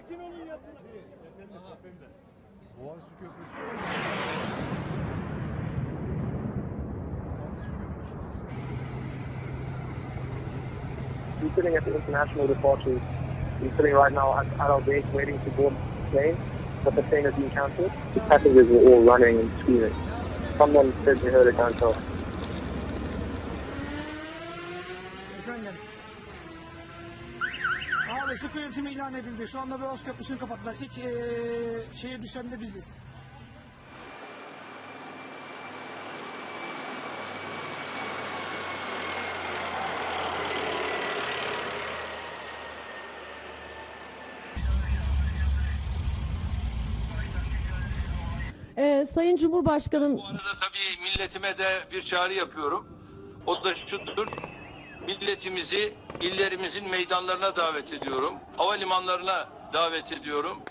Sakin olun yatın. Boğaziçi Köprüsü. Boğaziçi Köprüsü aslında. He's sitting at the international departure. He's sitting right now at, at our base waiting to board the plane, but the plane has been cancelled. The passengers were all running and screaming. Someone said they heard a gunshot. Ukrainian. Abi sıkı yönetimi ilan edildi. Şu anda Boğaz Köprüsü'nü kapattılar. İlk eee şehir düşen de biziz. Ee, Sayın Cumhurbaşkanım Bu arada tabii milletime de bir çağrı yapıyorum. O da şudur. Milletimizi illerimizin meydanlarına davet ediyorum. Havalimanlarına davet ediyorum.